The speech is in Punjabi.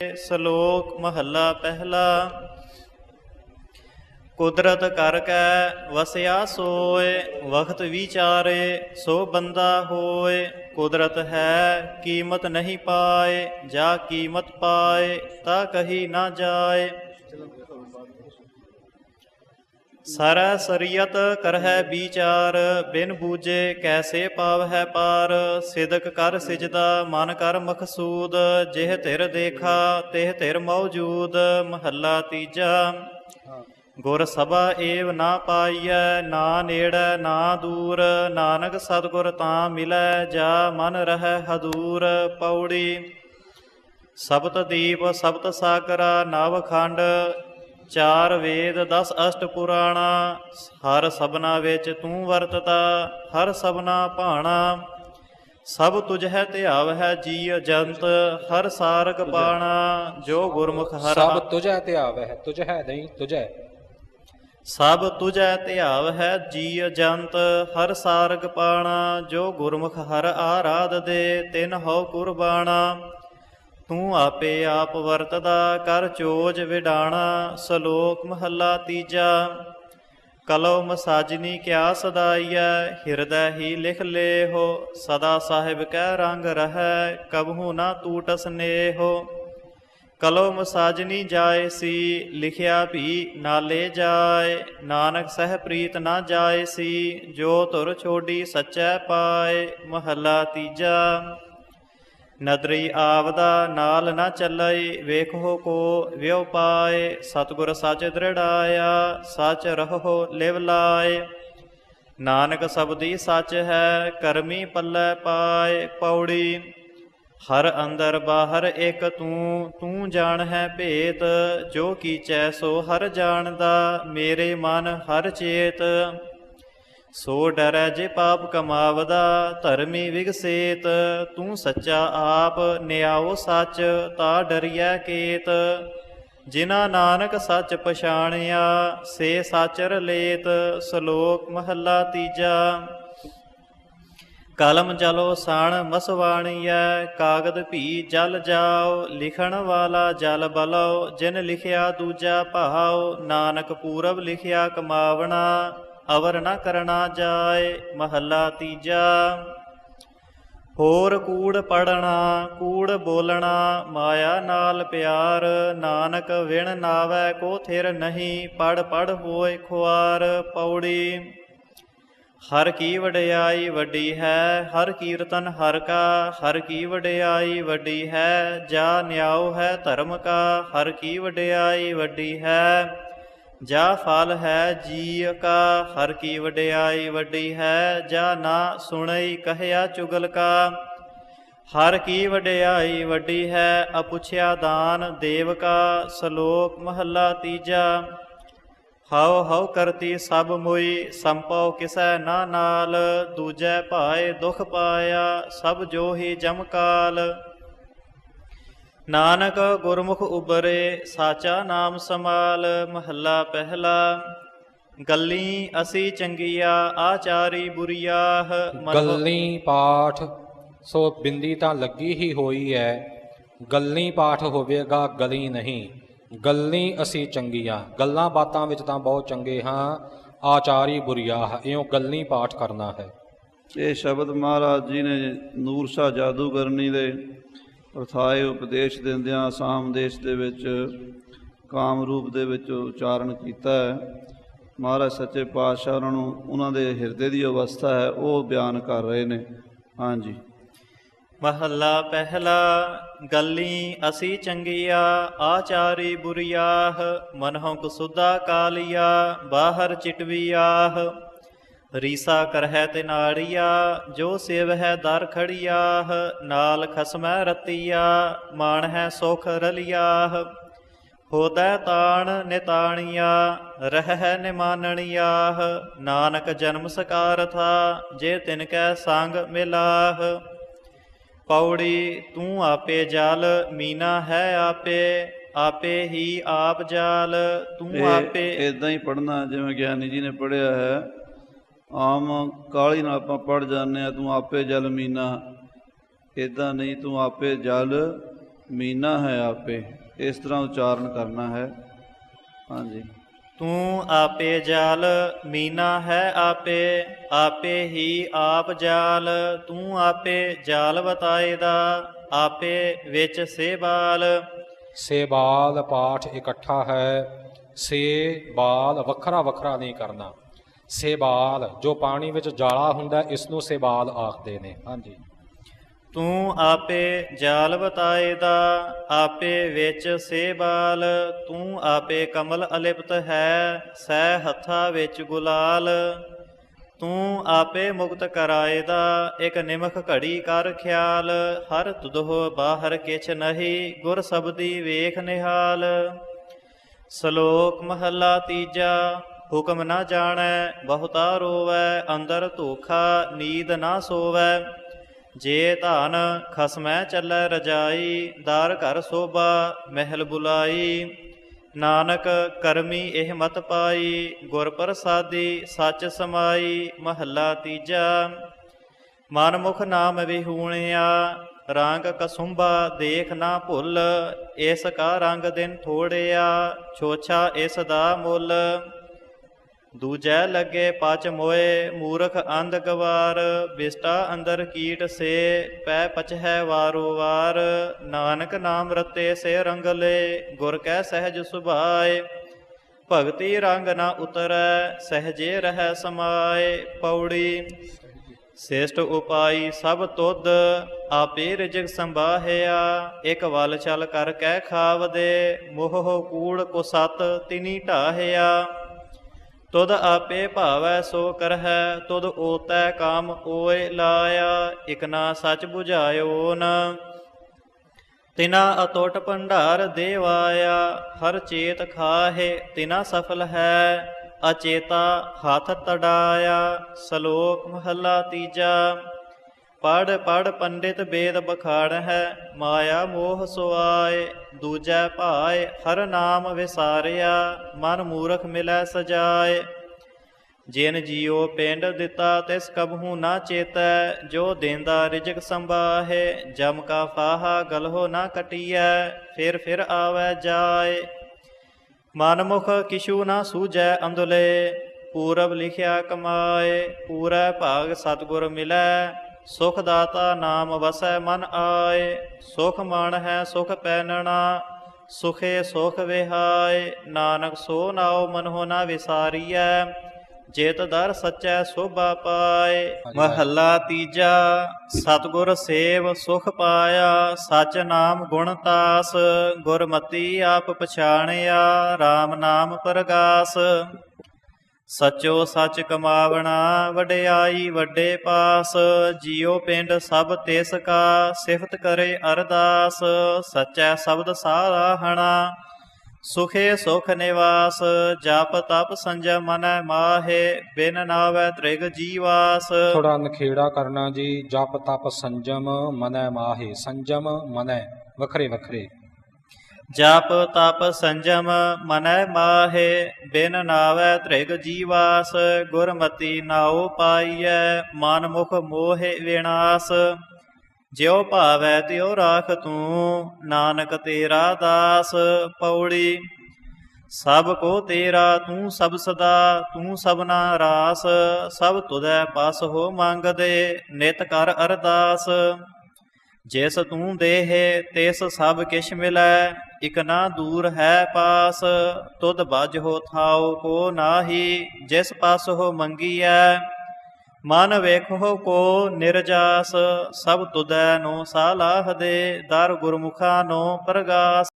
ਸ਼ਲੋਕ ਮਹੱਲਾ ਪਹਿਲਾ। ਕੁਦਰਤ ਕਰ ਕੈ ਵਸਿਆ ਸੋਏ, ਵਖਤ ਵਿਚਾਰੇ ਸੋ ਬੰਦਾ ਹੋਏ। ਕੁਦਰਤ ਹੈ ਕੀਮਤ ਨਹੀਂ ਪਾਏ, ਜਾ ਕੀਮਤ ਪਾਏ ਤਾ ਕਹੀ ਨਾ ਜਾਏ। ਸਾਰਾ ਸਰੀਅਤ ਕਰਹਿ ਵਿਚਾਰ, ਬਿਨ ਬੂਝੇ ਕੈਸੇ ਪਾਵ ਹੈ ਪਾਰ। ਸਿਦਕ ਕਰ ਸਿਜਦਾ, ਮਨ ਕਰ ਮਖਸੂਦ, ਜਿਹ ਧਿਰ ਦੇਖਾ, ਤਿਹ ਧਿਰ ਮੌਜੂਦ, ਮਹੱਲਾ ਤੀਜਾ। ਗੁਰ ਸਭਾ ਏਵ ਨਾ ਪਾਈਐ, ਨਾ ਨੇੜੈ, ਨਾ ਦੂਰ। ਨਾਨਕ ਸਤਿਗੁਰ ਤਾਂ ਮਿਲੈ, ਜਾ ਮਨ ਰਹਿ ਹਦੂਰ। ਪੌੜੀ। ਸਬਤ ਦੀਪ, ਸਬਤ ਸਾਗਰਾ, ਨਵ ਖੰਡ ਚਾਰ ਵੇਦ 10 ਅਸ਼ਟ ਪੁਰਾਣਾ ਹਰ ਸਬਨਾ ਵਿੱਚ ਤੂੰ ਵਰਤਤਾ ਹਰ ਸਬਨਾ ਭਾਣਾ। ਸਭ ਤੁਝ ਹੈ ਧਿਆਵ ਹੈ ਜੀ ਜੰਤ ਹਰ ਸਾਰਕ ਪਾਣਾ ਜੋ ਗੁਰਮੁਖ ਹਰ ਸਭ ਤੁਝੈ ਧਿਆਵ ਹੈ ਤੁਝ ਹੈ ਨਹੀਂ ਤੁਝੈ ਸਭ ਤੁਝੈ ਧਿਆਵ ਹੈ ਜੀ ਜੰਤ ਹਰ ਸਾਰਗ ਪਾਣਾ ਜੋ ਗੁਰਮੁਖ ਹਰ ਆਰਾਧ ਦੇ ਤਿਨ ਹੋ ਕੁਰਬਾਣਾ। ਤੂੰ ਆਪੇ ਆਪ ਵਰਤਦਾ, ਕਰ ਚੋਜ ਵਿਡਾਣਾ, ਸ਼ਲੋਕ ਮਹੱਲਾ ਤੀਜਾ। ਕਲੋ ਮਸਾਜਨੀ ਕਿਆ ਸਦਾਈਐ, ਹਿਰਦੈ ਹੀ ਲਿਖ ਲੇਹੋ, ਸਦਾ ਸਾਹਿਬ ਕੈ ਰੰਗ ਰਹੈ, ਕਬਹੂ ਨਾ ਟੂਟ ਸਨੇਹੋ ਕਲੋ ਮਸਾਜਨੀ ਜਾਏ ਸੀ, ਲਿਖਿਆ ਵੀ ਨਾਲੇ ਜਾਏ, ਨਾਨਕ ਸਹਿ ਪ੍ਰੀਤ ਨਾ ਜਾਏ ਸੀ, ਜੋ ਤੁਰ ਛੋਡੀ ਸੱਚੈ ਪਾਏ, ਮਹੱਲਾ ਤੀਜਾ। ਨਦਰੀ ਆਵਦਾ ਨਾਲ ਨਾ ਚੱਲਈ, ਵੇਖੋ ਕੋ ਵਿਉ ਪਾਏ, ਸਤਿਗੁਰ ਸੱਚ ਦ੍ਰਿੜਾਇਆ, ਸੱਚ ਰਹੋ ਲਿਵ ਲਾਏ। ਨਾਨਕ ਸਬਦੀ ਸੱਚ ਹੈ, ਕਰਮੀ ਪੱਲੇ ਪਾਏ ਪੌੜੀ। ਹਰ ਅੰਦਰ ਬਾਹਰ ਇੱਕ ਤੂੰ ਤੂੰ ਜਾਣ ਹੈ ਭੇਤ, ਜੋ ਕੀਚੈ ਸੋ ਹਰ ਜਾਣਦਾ, ਮੇਰੇ ਮਨ ਹਰ ਚੇਤ। ਸੋ ਡਰੈ ਜੇ ਪਾਪ ਕਮਾਵਦਾ, ਧਰਮੀ ਵਿਗਸੇਤ, ਤੂੰ ਸੱਚਾ ਆਪ ਨਿਆਓ ਸੱਚ, ਤਾ ਡਰਿਐ ਕੇਤ। ਜਿਨਾ ਨਾਨਕ ਸੱਚ ਪਛਾਣਿਆ, ਸੇ ਸਾਚਰ ਲੇਤ, ਸ਼ਲੋਕ ਮਹੱਲਾ ਤੀਜਾ। ਕਲਮ ਜਲੋ ਸਣ ਮਸਵਾਣੀਐ, ਕਾਗਦ ਭੀ ਜਲ ਜਾਓ, ਲਿਖਣ ਵਾਲਾ ਜਲ ਬਲੋ, ਜਿਨ ਲਿਖਿਆ ਦੂਜਾ ਭਾਉ, ਨਾਨਕ ਪੂਰਬ ਲਿਖਿਆ ਕਮਾਵਣਾ। ਅਵਰ ਨ ਕਰਨਾ ਜਾਏ, ਮਹੱਲਾ ਤੀਜਾ। ਹੋਰ ਕੂੜ ਪੜਨਾ ਕੂੜ ਬੋਲਣਾ, ਮਾਇਆ ਨਾਲ ਪਿਆਰ। ਨਾਨਕ ਵਿਣ ਨਾਵੈ ਕੋ ਥਿਰ ਨਹੀਂ ਪੜ ਪੜ ਹੋਏ ਖੁਆਰ ਪੌੜੀ। ਹਰ ਕੀ ਵਡਿਆਈ ਵੱਡੀ ਹੈ, ਹਰ ਕੀਰਤਨ ਹਰ ਕਾ, ਹਰ ਕੀ ਵਡਿਆਈ ਵੱਡੀ ਹੈ, ਜਾ ਨਿਆਉ ਹੈ ਧਰਮ ਕਾ, ਹਰ ਕੀ ਵਡਿਆਈ ਵੱਡੀ ਹੈ। ਜਾ ਫਲ ਹੈ ਜੀ ਕਾ, ਹਰ ਕੀ ਵਡਿਆਈ ਵੱਡੀ ਹੈ, ਜਾ ਨਾ ਸੁਣਈ ਕਹਿਆ ਚੁਗਲ ਕਾ। ਹਰ ਕੀ ਵਡਿਆਈ ਵੱਡੀ ਹੈ, ਅਪੁੱਛਿਆ ਦਾਨ ਦੇਵ ਕਾ, ਸ਼ਲੋਕ ਮਹੱਲਾ ਤੀਜਾ। ਹਉ ਹਉ ਕਰਤੀ ਸਭ ਮੁਈ ਸੰਪਉ ਕਿਸੈ ਨਾ ਨਾਲ, ਦੂਜੈ ਭਾਏ ਦੁਖ ਪਾਇਆ, ਸਭ ਜੋ ਹੀ ਜਮ ਕਾਲ। ਨਾਨਕ ਗੁਰਮੁਖ ਉਬਰੇ ਸਾਚਾ ਨਾਮ ਸਮਾਲ ਮਹੱਲਾ ਪਹਿਲਾ। ਗੱਲੀ ਅਸੀਂ ਚੰਗੀਆ ਆਚਾਰੀ ਬੁਰੀਆਹ ਗੱਲੀ ਪਾਠ ਸੋ ਬਿੰਦੀ ਤਾਂ ਲੱਗੀ ਹੀ ਹੋਈ ਹੈ ਗੱਲੀ ਪਾਠ ਹੋਵੇਗਾ ਗਲੀ ਨਹੀਂ। ਗੱਲੀ ਅਸੀਂ ਚੰਗੀਆਂ। ਗੱਲਾਂ ਬਾਤਾਂ ਵਿੱਚ ਤਾਂ ਬਹੁਤ ਚੰਗੇ ਹਾਂ। ਆਚਾਰੀ ਬੁਰੀਆਹ ਇਉਂ ਗੱਲੀ ਪਾਠ ਕਰਨਾ ਹੈ। ਇਹ ਸ਼ਬਦ ਮਹਾਰਾਜ ਜੀ ਨੇ ਨੂਰ ਸ਼ਾਹ ਜਾਦੂਗਰਨੀ ਦੇ ਅਰਥਾਏ ਉਪਦੇਸ਼ ਦਿੰਦਿਆਂ ਆਸਾਮ ਦੇਸ਼ ਦੇ ਵਿੱਚ ਕਾਮ ਰੂਪ ਦੇ ਵਿੱਚ ਉਚਾਰਨ ਕੀਤਾ ਹੈ। ਮਹਾਰਾਜ ਸੱਚੇ ਪਾਤਸ਼ਾਹ ਉਹਨਾਂ ਨੂੰ, ਉਹਨਾਂ ਦੇ ਹਿਰਦੇ ਦੀ ਅਵਸਥਾ ਹੈ, ਉਹ ਬਿਆਨ ਕਰ ਰਹੇ ਨੇ। ਹਾਂਜੀ। ਮਹੱਲਾ ਪਹਿਲਾ, ਗੱਲੀ ਅਸੀਂ ਚੰਗੀਆ, ਆਚਾਰੀ ਬੁਰੀਆਹ, ਮਨਹੁ ਕਸੁਦਾ ਕਾਲੀਆ, ਬਾਹਰ ਚਿਟਵੀਆਹ। ਰੀਸਾ ਕਰਹਿ ਤੇ ਨਾੜੀਆ ਜੋ ਸੇਵ ਹੈ ਦਰ ਖੜੀਆਹ ਨਾਲ ਖਸਮੈ ਰਤੀਆ ਮਾਣ ਹੈ ਸੁਖ ਰਲਿਆਹ। ਹੋਦੈ ਤਾਣ ਨਿਤਾਣੀਆ ਰਹਿ ਨਿਮਾਨਣੀਆਹ। ਨਾਨਕ ਜਨਮ ਸਕਾਰ ਥਾ ਜੇ ਤਿਨ ਕੈ ਸੰਗ ਮਿਲਾਹ। ਪੌੜੀ ਤੂੰ ਆਪੇ ਜਲ ਮੀਨਾ ਹੈ ਆਪੇ ਆਪੇ ਹੀ ਆਪ ਜਾਲ। ਤੂੰ ਆਪੇ ਇਦਾਂ ਹੀ ਪੜਨਾ ਜਿਵੇਂ ਗਿਆਨੀ ਜੀ ਨੇ ਪੜਿਆ ਹੈ। ਆਮ ਕਾਲੀ ਨਾਲ ਆਪਾਂ ਪੜ ਜਾਂਦੇ ਆ ਤੂੰ ਆਪੇ ਜਲ ਮੀਨਾ। ਇਦਾਂ ਨਹੀਂ ਤੂੰ ਆਪੇ ਜਲ ਮੀਨਾ ਹੈ ਆਪੇ। ਇਸ ਤਰ੍ਹਾਂ ਉਚਾਰਨ ਕਰਨਾ ਹੈ। ਹਾਂਜੀ। ਤੂੰ ਆਪੇ ਜਲ ਮੀਨਾ ਹੈ ਆਪੇ ਆਪੇ ਹੀ ਆਪ ਜਾਲ। ਤੂੰ ਆਪੇ ਜਾਲ ਬਤਾਏ ਦਾ ਆਪੇ ਵਿੱਚ ਸੇਬਾਲ ਸੇਬਾਲ ਪਾਠ ਇਕੱਠਾ ਹੈ ਸੇ ਬਾਲ ਵੱਖਰਾ ਵੱਖਰਾ ਨਹੀਂ ਕਰਨਾ। ਸੇਬਾਲ, ਜੋ ਪਾਣੀ ਵਿੱਚ ਜਾਲਾ ਹੁੰਦਾ ਇਸ ਨੂੰ ਸੇਬਾਲ ਆਖਦੇ ਨੇ। ਹਾਂਜੀ। ਤੂੰ ਆਪੇ ਜਾਲ ਬਤਾਏ ਦਾ, ਆਪੇ ਵਿੱਚ ਸੇਬਾਲ, ਤੂੰ ਆਪੇ ਕਮਲ ਅਲਿਪਤ ਹੈ, ਸਹਿ ਹੱਥਾਂ ਵਿੱਚ ਗੁਲਾਲ। ਤੂੰ ਆਪੇ ਮੁਕਤ ਕਰਾਏ ਦਾ, ਇੱਕ ਨਿਮਖ ਘੜੀ ਕਰ ਖਿਆਲ। ਹਰ ਤੁਧੋ ਬਾਹਰ ਕਿਛ ਨਹੀਂ, ਗੁਰ ਸਬਦੀ ਵੇਖ ਨਿਹਾਲ। ਸ਼ਲੋਕ ਮਹੱਲਾ ਤੀਜਾ ਹੁਕਮ ਨਾ ਜਾਣੈ, ਬਹੁਤਾ ਰੋਵੈ, ਅੰਦਰ ਧੋਖਾ, ਨੀਂਦ ਨਾ ਸੋਵੈ। ਜੇ ਧਨ ਖਸਮੈ ਚੱਲੈ ਰਜਾਈ, ਦਾਰ ਘਰ ਸੋਭਾ, ਮਹਿਲ ਬੁਲਾਈ। ਨਾਨਕ ਕਰਮੀ ਇਹ ਮਤ ਪਾਈ, ਗੁਰ ਪ੍ਰਸਾਦੀ ਸੱਚ ਸਮਾਈ, ਮਹੱਲਾ ਤੀਜਾ। ਮਨ ਮੁਖ ਨਾਮ ਵਿਹੂਣਿਆ, ਰੰਗ ਕਸੁੰਬਾ ਦੇਖ ਨਾ ਭੁੱਲ, ਇਸ ਕਾ ਰੰਗ ਦਿਨ ਥੋੜਿਆ, ਛੋਛਾ ਇਸ ਦਾ ਮੁੱਲ। ਦੂਜੈ ਲੱਗੇ ਪਚ ਮੋਏ, ਮੂਰਖ ਅੰਧ ਗਵਾਰ, ਬਿਸਟਾ ਅੰਦਰ ਕੀਟ ਸੇ, ਪੈ ਪਚਹਿ ਵਾਰੋ ਵਾਰ, ਨਾਨਕ ਨਾਮ ਰਤੇ ਸੇ ਰੰਗਲੇ, ਗੁਰ ਕੈ ਸਹਿਜ ਸੁਭਾਏ। ਭਗਤੀ ਰੰਗ ਨਾ ਉਤਰੈ, ਸਹਜੇ ਰਹਿ ਸਮਾਏ। ਪੌੜੀ, ਸ੍ਰੇਸ਼ਟ ਉਪਾਈ ਸਭ ਤੁਧ, ਆਪੇ ਰਿਜਕ ਸੰਭਾਹਿਆ। ਇਕ ਵਲ ਚਲ ਕਰ ਕਹਿ ਖਾਵਦੇ, ਮੋਹ ਕੂੜ ਕੋ ਸਤ ਤਿਨੀ ਢਾਹਿਆ। ਤੁਧ ਆਪੇ ਭਾਵੈ ਸੋ ਕਰਹਿ, ਤੁਧ ਓਤੈ ਕਾਮ ਓਏ ਲਾਇਆ, ਇਕ ਨਾ ਸਚ 부ਝਾਇਓ ਨ। ਤਿਨਾ ਅਤੋਟ ਭੰਡਾਰ ਦੇਵਾਇਆ, ਹਰ ਚੇਤ ਖਾਹੇ, ਤਿਨਾ ਸਫਲ ਹੈ, ਅਚੇਤਾ ਹੱਥ ਤੜਾਇਆ, ਸ਼ਲੋਕ ਮਹੱਲਾ ਤੀਜਾ। ਪੜ ਪੜ ਪੰਡਿਤ ਵੇਦ ਬਖਾੜ ਹੈ, ਮਾਇਆ ਮੋਹ ਸੁਆਏ, ਦੂਜੈ ਭਾਏ ਹਰ ਨਾਮ ਵਿਸਾਰਿਆ, ਮਨ ਮੂਰਖ ਮਿਲੈ ਸਜਾਏ। ਜਿਨ ਜੀਉ ਪਿੰਡ ਦਿੱਤਾ ਤਿਸ ਕਬਹੂ ਨਾ ਚੇਤੈ, ਜੋ ਦੇਂਦਾ ਰਿਜਕ ਸੰਭਾਹੇ, ਜਮ ਕਾ ਫਾਹਾ ਗਲਹੋ ਨਾ ਕਟੀਐ, ਫਿਰ ਫਿਰ ਆਵੈ ਜਾਏ। ਮਨਮੁਖ ਕਿਛੂ ਨਾ ਸੂਝੈ ਅੰਧਲੇ, ਪੂਰਬ ਲਿਖਿਆ ਕਮਾਏ, ਪੂਰਾ ਭਾਗ ਸਤਿਗੁਰ ਮਿਲੈ ਸੁਖ ਦਾਤਾ ਨਾਮ ਵਸੈ ਮਨ ਆਏ, ਸੁਖ ਮਨ ਹੈ ਸੁਖ ਪੈਨਣਾ, ਸੁਖੇ ਸੁਖ ਵਿਹਾਏ, ਨਾਨਕ ਸੋ ਨਾਉ ਮਨਹੁ ਨਾ ਵਿਸਾਰੀਐ, ਜੇਤ ਦਰ ਸੱਚੈ ਸੋਭਾ ਪਾਏ। ਮਹੱਲਾ ਤੀਜਾ, ਸਤਿਗੁਰ ਸੇਵ ਸੁਖ ਪਾਇਆ, ਸਚ ਨਾਮ ਗੁਣ ਤਾਸ, ਗੁਰਮਤੀ ਆਪ ਪਛਾਣਿਆ RAM ਨਾਮ ਪ੍ਰਗਾਸ। ਸਚੋ ਸਚ ਕਮਾਵਣਾ, ਵਡਿਆਈ ਵੱਡੇ ਪਾਸ, ਜੀਉ ਪਿੰਡ ਸਭ ਤਿਸ ਕਾ, ਸਿਫਤ ਕਰੇ ਅਰਦਾਸ, ਸਚੈ ਸ਼ਬਦ ਸਾਰਾਹਣਾ ਸੁਖੇ ਸੁਖ ਨਿਵਾਸ, ਜਪ ਤਪ ਸੰਜਮ ਮਨੈ ਮਾਹੇ, ਬਿਨ ਨਾਵੈ ਤ੍ਰਿਗ ਜੀਵਾਸ। ਥੋੜਾ ਨਖੇੜਾ ਕਰਨਾ ਜੀ, ਜਪ ਤਪ ਸੰਜਮ, ਮਨੈ ਮਾਹੇ ਸੰਜਮ, ਮਨੈ ਵੱਖਰੇ ਵੱਖਰੇ। ਜਪ ਤਪ ਸੰਜਮ ਮਨੈ ਮਾਹੇ, ਬਿਨ ਨਾਵੈ ਤ੍ਰਿਗ ਜੀਵਾਸ, ਗੁਰਮਤੀ ਨਾਉ ਪਾਈਐ ਮਨ ਮੁਖ ਮੋਹਿ ਵਿਨਾਸ਼। ਜਿਉ ਭਾਵੈ ਤਿਉ ਰਾਖ ਤੂੰ, ਨਾਨਕ ਤੇਰਾ ਦਾਸ ਪੌੜੀ। ਸਭ ਕੋ ਤੇਰਾ ਤੂੰ ਸਭ ਸਦਾ, ਤੂੰ ਸਭਨਾ ਰਾਸ। ਸਭ ਤੁਧੈ ਪਾਸ ਹੋ ਮੰਗਦੇ, ਨਿਤ ਕਰ ਅਰਦਾਸ। ਜਿਸ ਤੂੰ ਦੇਹ, ਤਿਸ ਸਭ ਕਿਛ ਮਿਲੈ। ਇਕ ਨਾ ਦੂਰ ਹੈ ਪਾਸ, ਤੁਧ ਬਜ ਹੋ ਥਾਉ ਕੋ ਨਾਹੀ, ਜਿਸ ਪਾਸ ਹੋ ਮੰਗੀਐ, ਮਨ ਵੇਖੋ ਕੋ ਨਿਰਜਾਸ, ਸਭ ਤੁਧੈ ਨੋ ਸਾਲਾਹ ਦੇ ਦਰ ਗੁਰਮੁਖਾ ਨੂੰ ਪ੍ਰਗਾਸ।